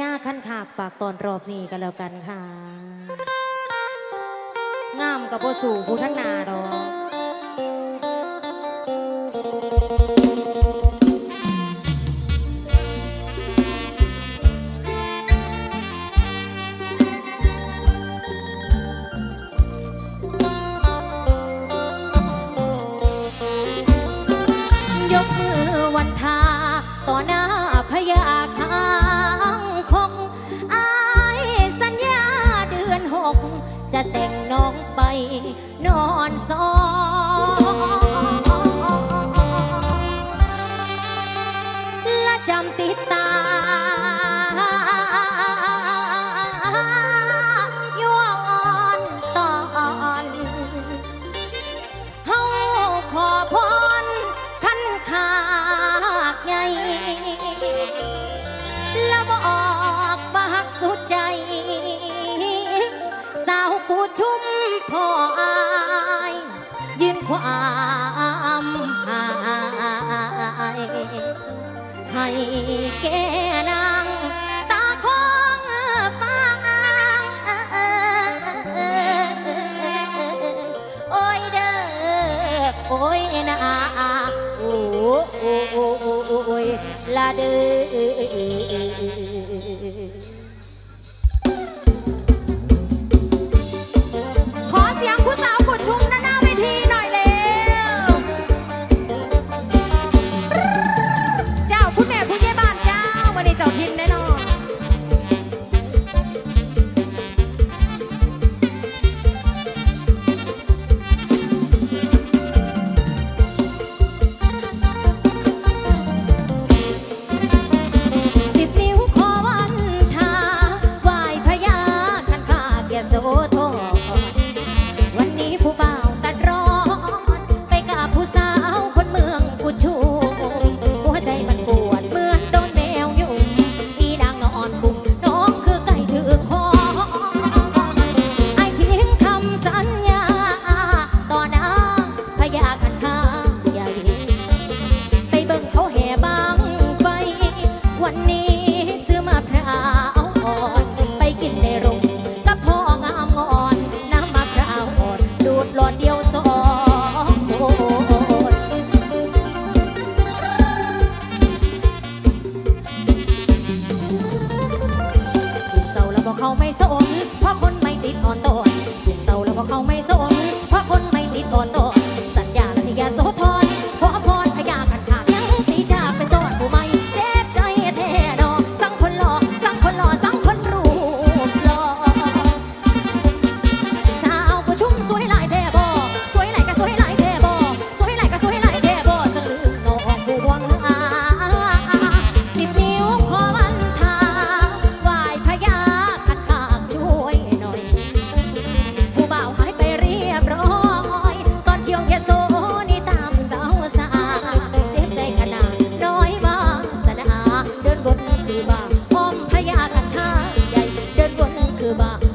ญาขั้นขากฝากตอนรอบนี้กันแล้วกันค่ะ งามกับพ่อสู่ผู้ทั้งนาดอก จะแต่งน้องไป นอนซ้อ ให้แกนางตาคงฟังโอ้ยเด้อโอ้ยนาโอ้โอ้โอ้โอ้ยละเด้อ Basketball.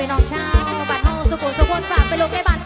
พี่น้องชาวบ้านเฮาสุขสุขนฝากไปลูกแม่บ้าน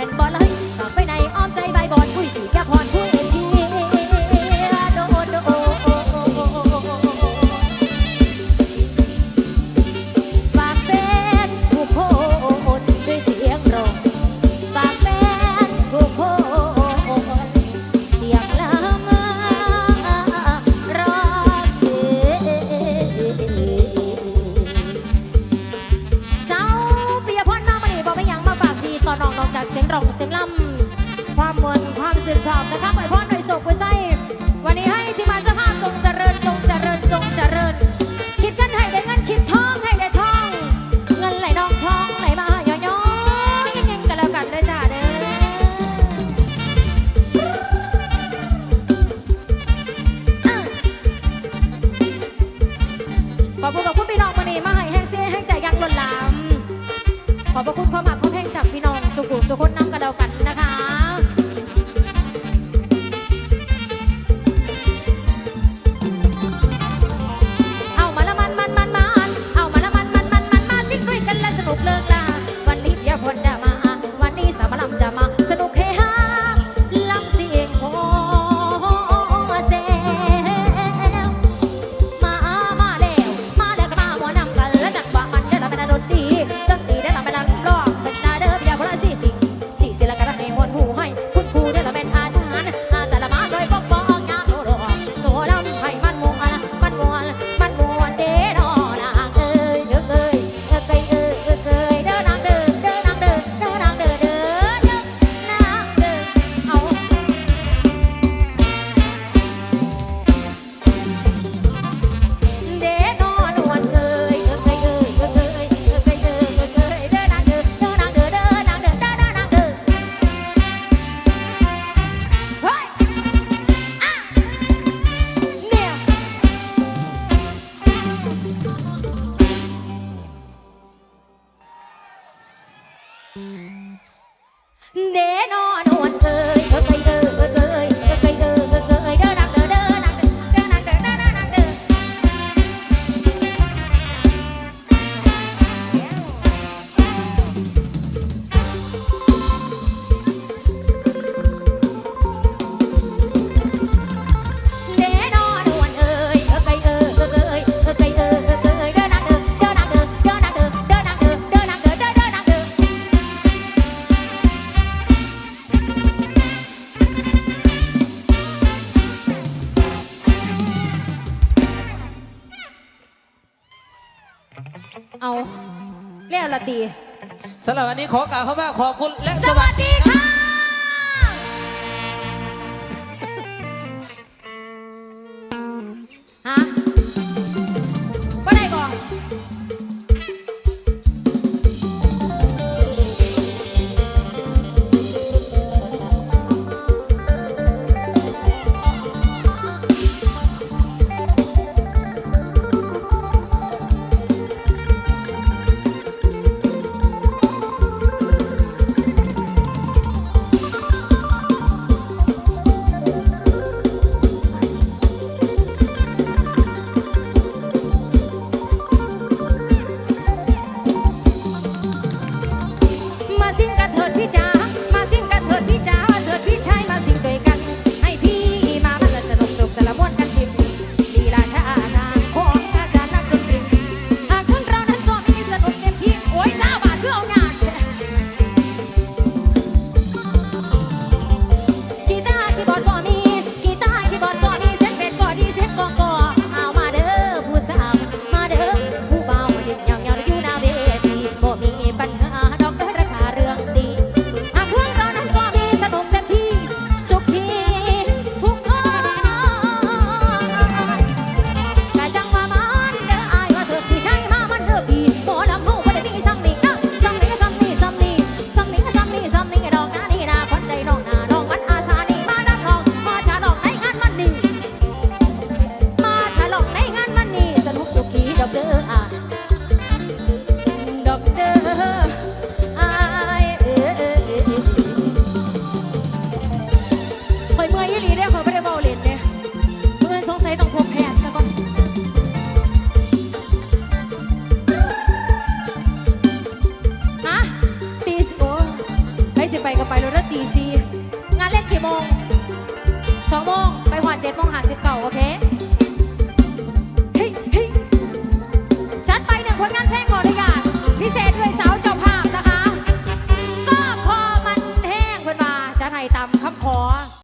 เป็นบอล 你听我的。 แล้วละตีสำหรับวันนี้ขอกล่าวคำว่าขอบคุณและสวัสดีค่ะ